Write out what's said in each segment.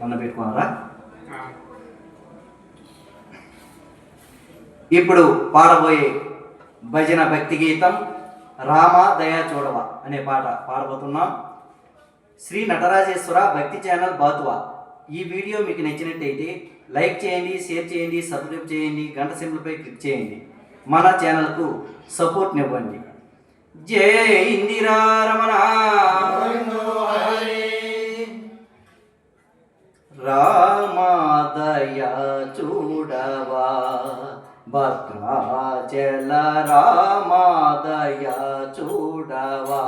మొన్న పెట్టుకున్నారా ఇప్పుడు పాడబోయే భజన భక్తి గీతం రామ దయా చూడవ అనే పాట పాడబోతున్నాం. శ్రీ నటరాజేశ్వర భక్తి ఛానల్ బాతువ. ఈ వీడియో మీకు నచ్చినట్టయితే లైక్ చేయండి షేర్ చేయండి సబ్స్క్రైబ్ చేయండి గంట సింబల్పై క్లిక్ చేయండి. మన ఛానల్కు సపోర్ట్నివ్వండి. జై ఇందిరా రమణ రామాదయ చూడవా? భద్రాచల రామాదయ చూడవా?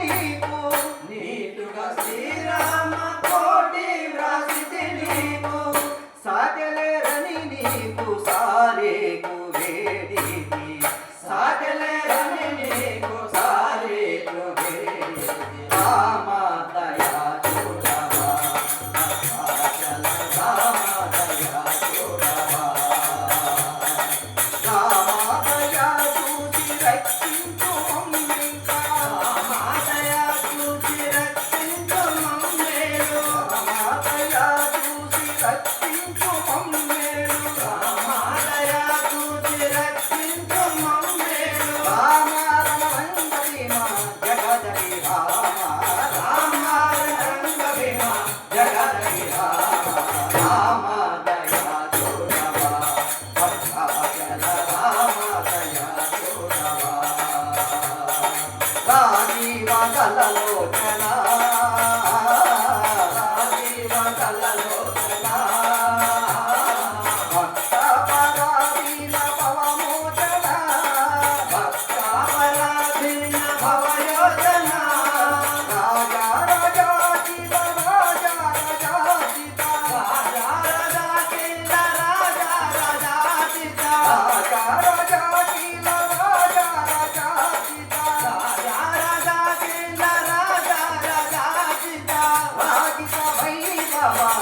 నీకు నీటుగా శ్రీరా Yeah. up